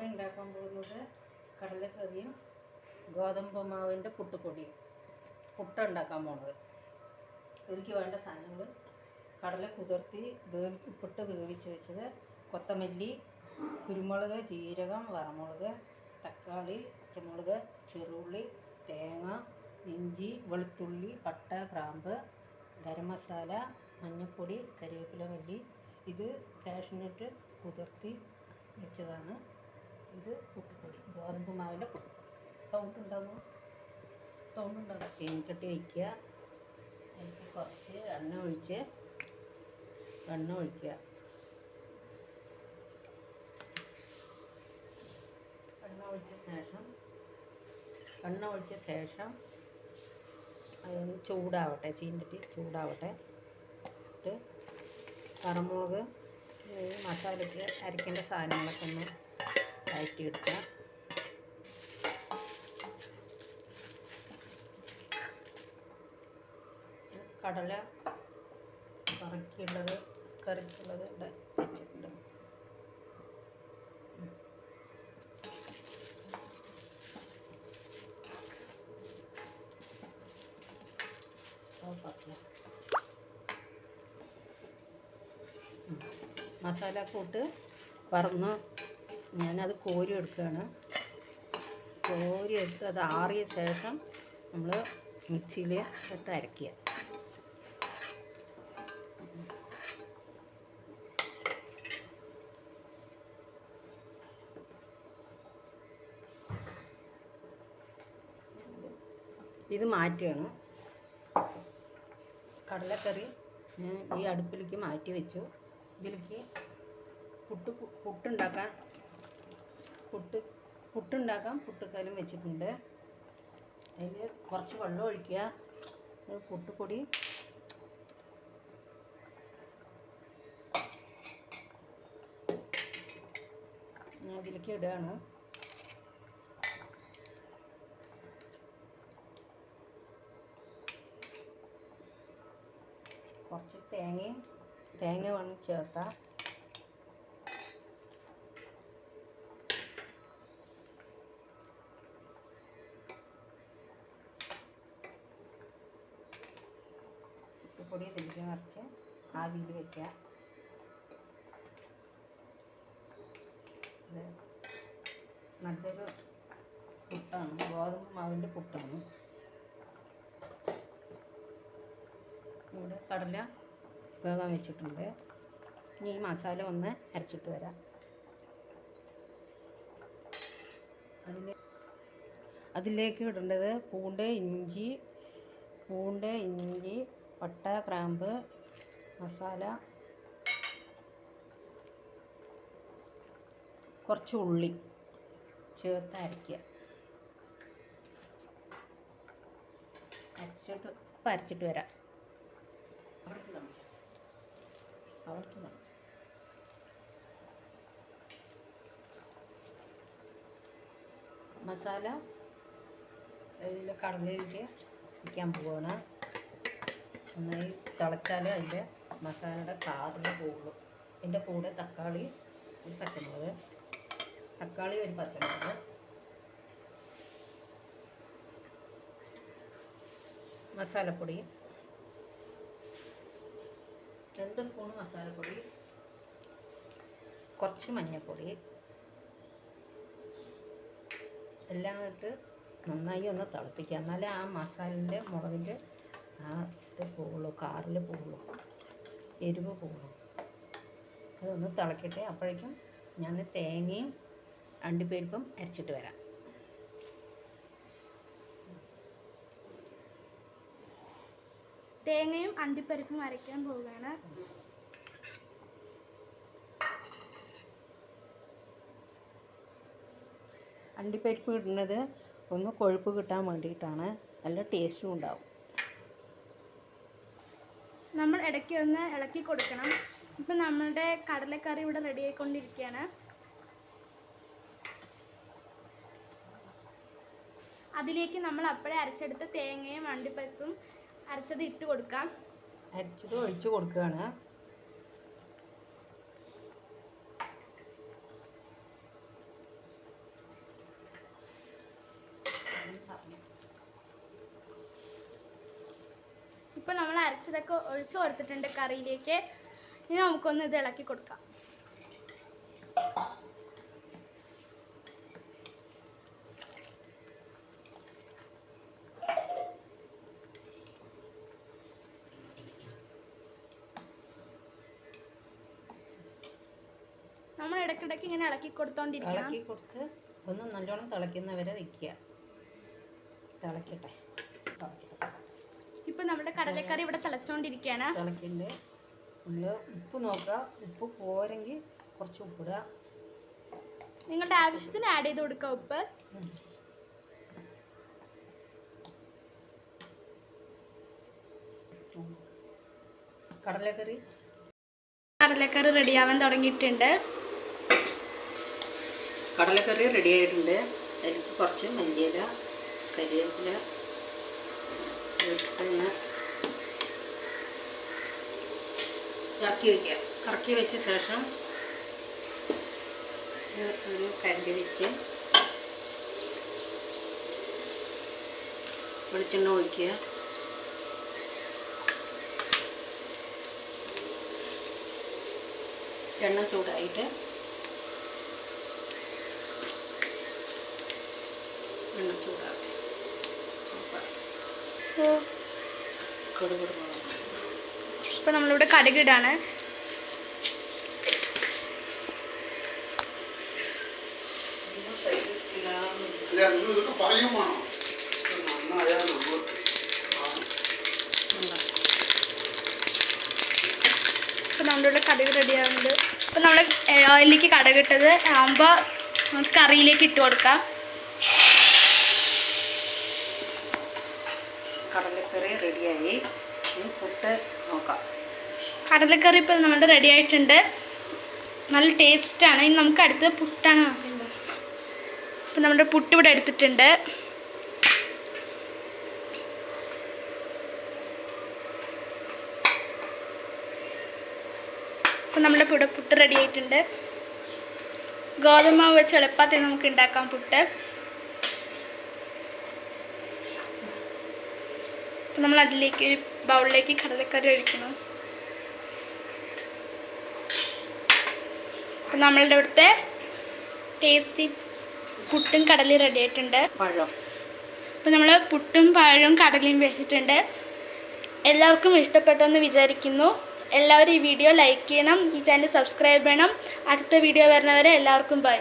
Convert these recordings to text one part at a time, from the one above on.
ഇവിടെ ഉണ്ടാക്കാൻ പോകുന്നത് കടലക്കറിയും ഗോതമ്പ് മാവിന്റെ പുട്ടുപൊടിയും. പുട്ട ഉണ്ടാക്കാൻ പോകുന്നത് ഇതിലേക്ക് വേണ്ട സാധനങ്ങൾ. കടല കുതിർത്തി വേവി ഉപ്പിട്ട് വേവിച്ച് വെച്ചത് കൊത്തമല്ലി കുരുമുളക് ജീരകം വറമുളക് തക്കാളി പച്ചമുളക് ചെറുള്ളി തേങ്ങ ഇഞ്ചി വെളുത്തുള്ളി പട്ട ഗ്രാമ്പ് ഗരം മസാല മഞ്ഞൾപ്പൊടി കരിവേപ്പില മല്ലി. ഇത് കാഷ്നട്ട് കുതിർത്തി വെച്ചതാണ്. ഇത് പുട്ടുപൊടി. ഗോതമ്പ് മാവിന്റെ പുട്ടുപൊടി സൗണ്ട് ഉണ്ടാകുമോ സൗണ്ട് ഉണ്ടാകും ചീനിച്ചട്ടി വയ്ക്കുക അതിലേക്ക് കുറച്ച് എണ്ണ ഒഴിച്ച് എണ്ണ ഒഴിക്കുക. എണ്ണ ഒഴിച്ച ശേഷം എണ്ണ ഒഴിച്ച ശേഷം അതൊന്ന് ചൂടാവട്ടെ. ചീന്തിട്ട് ചൂടാവട്ടെ. എന്നിട്ട് കറമുളക് മസാലയ്ക്ക് അരക്കേണ്ട സാധനങ്ങളൊക്കെ ഒന്ന് വഴറ്റിയെടുക്കുക കടല കറക്കിയുള്ളത് കറിക്കുള്ളത് ഇവിടെ വെച്ചിട്ടുണ്ട്. മസാല കൂട്ട് വറന്ന് ഞാനത് കോരി എടുക്കുകയാണ്. കോരി എടുത്ത് അത് ആറിയ ശേഷം നമ്മൾ മിക്സിയിൽ ഇട്ട് അരക്കുക ഇത് മാറ്റുകയാണ്. കടലക്കറി ഈ അടുപ്പിലേക്ക് മാറ്റി വെച്ചു. ഇതിലേക്ക് പുട്ട് പുട്ടുണ്ടാക്കാൻ പുട്ട് പുട്ടുണ്ടാക്കാൻ പുട്ടുക്കലും വെച്ചിട്ടുണ്ട്. അതിൽ കുറച്ച് വെള്ളം ഒഴിക്കുക. പുട്ടുപൊടി. അതിലേക്ക് ഇടുകയാണ്. കുറച്ച് തേങ്ങയും തേങ്ങ വേണം ചേർത്താൽ ഉപ്പുപൊടി ഇതിലേക്ക് നിറച്ച് ആവിയിൽ വെക്കുക. ഇത് നല്ലൊരു പുട്ടാണ്. ഗോതമ്പ് മാവിന്റെ പുട്ടാണ്. ഇവിടെ കടല വേഗം വെച്ചിട്ടുണ്ട്. ഇനി ഈ മസാല ഒന്ന് അരച്ചിട്ട് വരാം. അതിന് അതിലേക്ക് ഇടേണ്ടത് പൂണ്ട് ഇഞ്ചി പൂണ്ട് ഇഞ്ചി പട്ട ഗ്രാമ്പ് മസാല കുറച്ച് ഉള്ളി ചേർത്ത് അരയ്ക്കുക. അരച്ചിട്ട് ഇപ്പം അരച്ചിട്ട് വരാം. അവിടേക്ക് കാണിച്ചു മസാല ഇതിൽ കടലയിലേക്ക് വയ്ക്കാൻ പോവാണ്. നന്നായി തിളച്ചാലേ അതിന്റെ മസാലയുടെ കാതിന് പോകുള്ളൂ. ഇതിന്റെ കൂടെ തക്കാളി ഒരു പച്ചമുളക് തക്കാളി ഒരു പച്ചമുളക് മസാലപ്പൊടി രണ്ട് സ്പൂൺ മസാലപ്പൊടി കുറച്ച് മഞ്ഞപ്പൊടി എല്ലാം ഇട്ട് നന്നായി ഒന്ന് തിളപ്പിക്കുക. എന്നാലേ ആ മസാലന്റെ മുളകിന്റെ ആ ഇത് പോകുള്ളൂ. കാറിൽ പോകുള്ളൂ. എരിവ് പോകുള്ളൂ അതൊന്ന് തിളക്കട്ടെ. അപ്പോഴേക്കും ഞാൻ തേങ്ങയും അണ്ടിപ്പരിപ്പും അരച്ചിട്ട് വരാം. തേങ്ങയും അണ്ടിപ്പരിപ്പും അരയ്ക്കാൻ പോവുകയാണ്. അണ്ടിപ്പരിപ്പ് ഇടുന്നത് ഒന്ന് കൊഴുപ്പ് കിട്ടാൻ വേണ്ടിയിട്ടാണ്. നല്ല ടേസ്റ്റും ഉണ്ടാവും. നമ്മൾ ഇടയ്ക്ക് ഒന്ന് ഇളക്കി കൊടുക്കണം. ഇപ്പം നമ്മളുടെ കടലക്കറി ഇവിടെ റെഡി ആയിക്കൊണ്ടിരിക്കുകയാണ്. അതിലേക്ക് നമ്മൾ അപ്പോഴേ അരച്ചെടുത്ത തേങ്ങയും അണ്ടിപ്പരിപ്പും അരച്ചത് ഇട്ട് കൊടുക്കാം. അരച്ചത് ഒഴിച്ചു കൊടുക്കുകയാണ്. ഇപ്പൊ നമ്മൾ അരച്ചതൊക്കെ ഒഴിച്ചു കൊടുത്തിട്ടുണ്ട് കറിയിലേക്ക്. ഇനി നമുക്കൊന്ന് ഇത് ഇളക്കി കൊടുക്കാം. നമ്മൾ ഇടയ്ക്കിടയ്ക്ക് ഇങ്ങനെ ഇളക്കി കൊടുത്തോണ്ടിരിക്കണം. ഇളക്കി കൊടുത്ത് ഒന്ന് നല്ലോണം തിളയ്ക്കുന്നവരെ വെക്കുക. നമ്മുടെ കടലക്കറി ഇവിടെ തിളച്ചുകൊണ്ടിരിക്കുകയാണ് തിളക്കിന്റെ നമ്മൾ ഉപ്പ് നോക്കുക ഉപ്പ് പോരെങ്കിൽ കുറച്ച് ഉപ്പിടുക നിങ്ങളുടെ ആവശ്യത്തിന് ആഡ് ചെയ്ത് കൊടുക്കുക ഉപ്പ്. കടലക്കറി. കടലക്കറി റെഡിയാവാൻ തുടങ്ങിയിട്ടുണ്ട്. കടലക്കറി റെഡി ആയിട്ടുണ്ട്. അതിലേക്ക് കുറച്ച് മല്ലിയില കരിവേപ്പില ഇറക്കി വയ്ക്കുക ഇറക്കി വെച്ച ശേഷം ഒരു- കരണ്ടി വെച്ച് വെളിച്ചെണ്ണ ഒഴിക്കുക. എണ്ണ ചൂടായിട്ട് എണ്ണ ചൂടാക്കി അപ്പോൾ കടുക് ഇടുക. ഇപ്പൊ നമ്മളിവിടെ കടുകിടാണ്. ഇപ്പം നമ്മളിവിടെ കടുക് റെഡിയാവുന്നുണ്ട് ഇപ്പം നമ്മൾ ഓയിലേക്ക് കടകിട്ടത്. ആകുമ്പോൾ നമുക്ക് കറിയിലേക്ക് ഇട്ട് കൊടുക്കാം. കടലക്കറി റെഡിയായി പുട്ട് നോക്കാം. കടലക്കറി ഇപ്പോൾ നമ്മുടെ റെഡി ആയിട്ടുണ്ട്. നല്ല ടേസ്റ്റാണ് ഇനി നമുക്ക് അടുത്തത് പുട്ടാണ് ഇപ്പം നമ്മുടെ പുട്ട് ഇവിടെ എടുത്തിട്ടുണ്ട്. ഇപ്പം നമ്മുടെ പുട പുട്ട് റെഡി ആയിട്ടുണ്ട്. ഗോതമ്പ് വെച്ച് എളുപ്പത്തിൽ നമുക്ക് ഉണ്ടാക്കാം പുട്ട്. നമ്മൾ അതിലേക്ക് ഒരു ബൗളിലേക്ക് കടലക്കറി ഒഴിക്കണം അപ്പം നമ്മളുടെ ഇവിടുത്തെ ടേസ്റ്റി പുട്ടും കടലയും റെഡി ആയിട്ടുണ്ട്. പഴം. അപ്പം നമ്മൾ പുട്ടും പഴവും കടലയും വെച്ചിട്ടുണ്ട്. എല്ലാവർക്കും ഇഷ്ടപ്പെട്ടെന്ന് വിചാരിക്കുന്നു. എല്ലാവരും ഈ വീഡിയോ ലൈക്ക് ചെയ്യണം ഈ ചാനൽ സബ്സ്ക്രൈബ് ചെയ്യണം. അടുത്ത വീഡിയോ വരുന്നവരെ എല്ലാവർക്കും ബൈ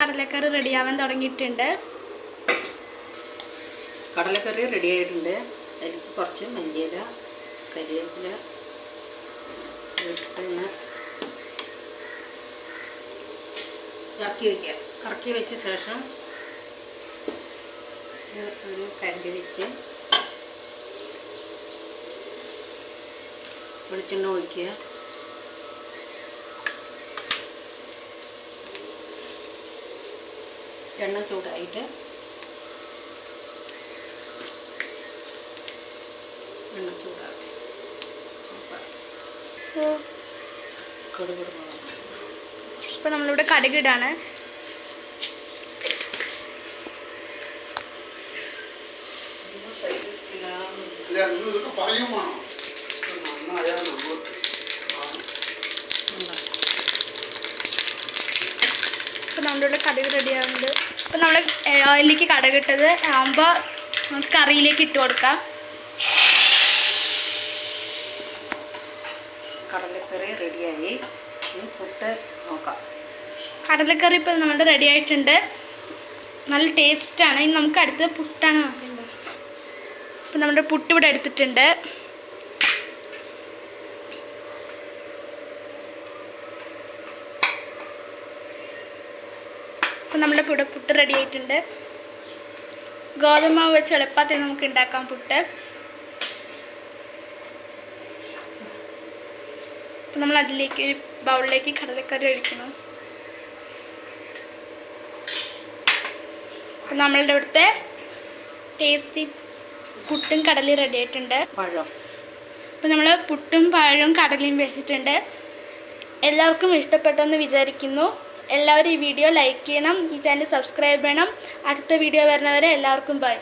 കടലക്കറി റെഡിയാവാൻ തുടങ്ങിയിട്ടുണ്ട്. കടലക്കറി റെഡി ആയിട്ടുണ്ട്. അതിലേക്ക് കുറച്ച് മല്ലിയില കരിവേപ്പില ഇട്ടൊന്ന് ഇറക്കി വയ്ക്കുക ഇറക്കി വെച്ച ശേഷം ഒരു കരണ്ടി വെച്ച് വെളിച്ചെണ്ണ ഒഴിക്കുക. എണ്ണ ചൂടായിട്ട് എണ്ണ ചൂടാവട്ടെ അപ്പോൾ കടുക് ഇടുക. ഇപ്പോൾ നമ്മളിവിടെ കടുകിടാണ് അല്ല നിങ്ങൾ ഇതൊക്കെ പറയും വേണം ചൂടാവട്ടെ ഇപ്പൊ നമ്മൾ കടുകിടാണ്. ഇപ്പോൾ നമ്മുടെ ഇവിടെ കടുക് റെഡിയാവുന്നുണ്ട്. ഇപ്പോൾ നമ്മൾ ഓയിലേക്ക് കടുകിട്ടത് ആകുമ്പോൾ നമുക്ക് കറിയിലേക്ക് ഇട്ട് കൊടുക്കാം. കടലക്കറി റെഡിയായി. ഇനി പുട്ട് നോക്കാം. കടലക്കറി ഇപ്പോൾ നമ്മുടെ റെഡി ആയിട്ടുണ്ട്. നല്ല ടേസ്റ്റാണ് ഇനി നമുക്ക് അടുത്തത് പുട്ടാണ് നോക്കേണ്ടത്. ഇപ്പം നമ്മുടെ പുട്ട് ഇവിടെ എടുത്തിട്ടുണ്ട്. അപ്പം നമ്മുടെ പുട പുട്ട് റെഡി ആയിട്ടുണ്ട്. ഗോതമ്പ് വെച്ച് എളുപ്പത്തിൽ നമുക്ക് ഉണ്ടാക്കാം പുട്ട്. അപ്പോൾ നമ്മൾ അതിലേക്ക് ഒരു ബൗളിലേക്ക് കടലക്കറി ഒഴിക്കണം അപ്പം നമ്മളുടെ ഇവിടുത്തെ ടേസ്റ്റി പുട്ടും കടലയും റെഡി ആയിട്ടുണ്ട്. പഴം. അപ്പം നമ്മൾ പുട്ടും പഴവും കടലയും വെച്ചിട്ടുണ്ട്. എല്ലാവർക്കും ഇഷ്ടപ്പെട്ടെന്ന് വിചാരിക്കുന്നു. എല്ലാവരും ഈ വീഡിയോ ലൈക്ക് ചെയ്യണം. ഈ ചാനൽ സബ്സ്ക്രൈബ് ചെയ്യണം. അടുത്ത വീഡിയോ വരുന്നവരെ എല്ലാവർക്കും ബൈ